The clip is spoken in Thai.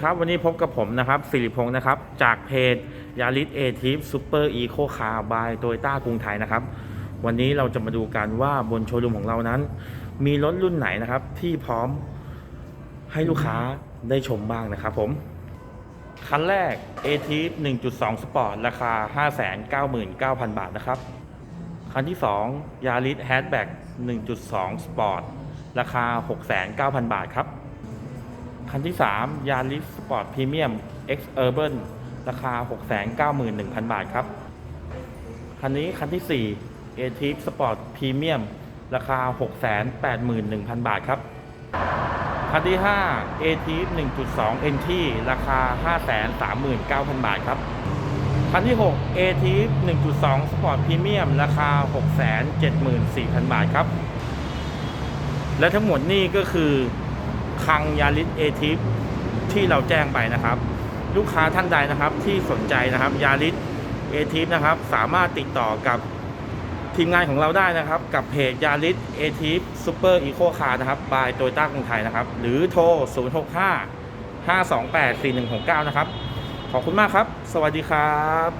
ครับวันนี้พบกับผมนะครับสิริพงศ์นะครับ จากเพจยาริสเอทิฟซูเปอร์อีโคคาร์บายโตโยต้ากรุงไทยนะครับ วันนี้เราจะมาดูกันว่าบนโชว์รูมของเรานั้น มีรถรุ่นไหนนะครับ ที่พร้อมให้ลูกค้าได้ชมบ้างนะครับผม คันแรก a t i f 1.2 Sport ราคา 599,000 บาทนะครับ คันที่2 Yaris Hatchback 1.2 Sport ราคา 6,900 0 บาทครับ คันที่ 3 Yaris Sport Premium X Urban ราคา 691,000 บาทครับ คันนี้คันที่ 4 a t i f Sport Premium ราคา 681,000 บาทครับ คันที่ 5 a t i f 1.2 NT ราคา 539,000 บาทครับ คันที่ 6 a t i f 1.2 Sport Premium ราคา 674,000 บาทครับ และทั้งหมดนี่ก็คือ คังยาริสเอทิฟที่เราแจ้งไปนะครับ ลูกค้าท่านใดนะครับที่สนใจนะครับยาริสเอทิฟนะครับ สามารถติดต่อกับทีมงานของเราได้นะครับ กับเพจยาริสเอทิฟซูเปอร์อีโคคาร์นะครับบายโตโยต้ากรุงไทยนะครับ หรือโทร 065 528 4169 นะครับ ขอบคุณมากครับ สวัสดีครับ